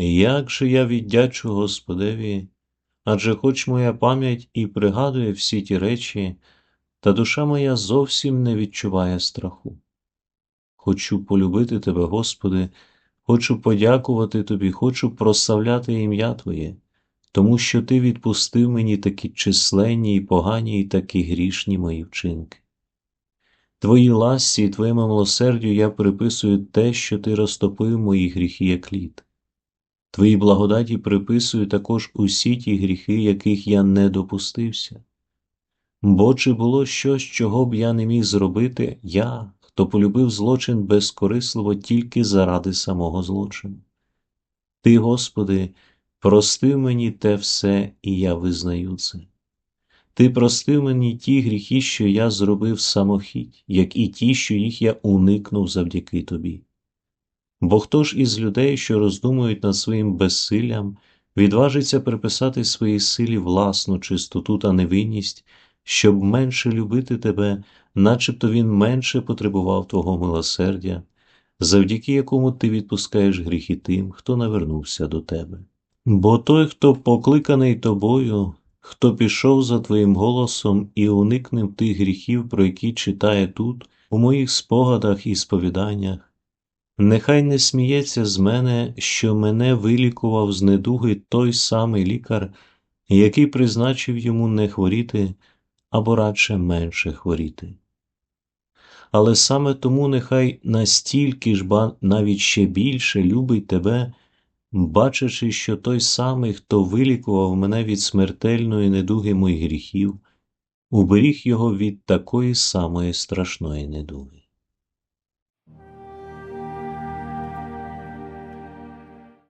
Як же я віддячу Господеві, адже хоч моя пам'ять і пригадує всі ті речі, та душа моя зовсім не відчуває страху. Хочу полюбити Тебе, Господи, хочу подякувати Тобі, хочу прославляти ім'я Твоє, тому що Ти відпустив мені такі численні і погані, і такі грішні мої вчинки. Твоїй ласці і Твоєму милосердю я приписую те, що Ти розтопив мої гріхи, як лід. Твоїй благодаті приписую також усі ті гріхи, яких я не допустився. Бо чи було щось, чого б я не міг зробити, я, хто полюбив злочин безкорисливо тільки заради самого злочину? Ти, Господи, простив мені те все, і я визнаю це. Ти простив мені ті гріхи, що я зробив самохідь, як і ті, що їх я уникнув завдяки тобі. Бо хто ж із людей, що роздумують над своїм безсиллям, відважиться приписати своїй силі власну чистоту та невинність, щоб менше любити тебе, начебто він менше потребував Твого милосердя, завдяки якому ти відпускаєш гріхи тим, хто навернувся до тебе. Бо той, хто покликаний тобою, хто пішов за твоїм голосом і уникнув тих гріхів, про які читає тут, у моїх спогадах і сповіданнях, Нехай не сміється з мене, що мене вилікував з недуги той самий лікар, який призначив йому не хворіти або радше менше хворіти. Але саме тому нехай настільки ж ба навіть ще більше любить тебе, бачачи, що той самий, хто вилікував мене від смертельної недуги моїх гріхів, уберіг його від такої самої страшної недуги.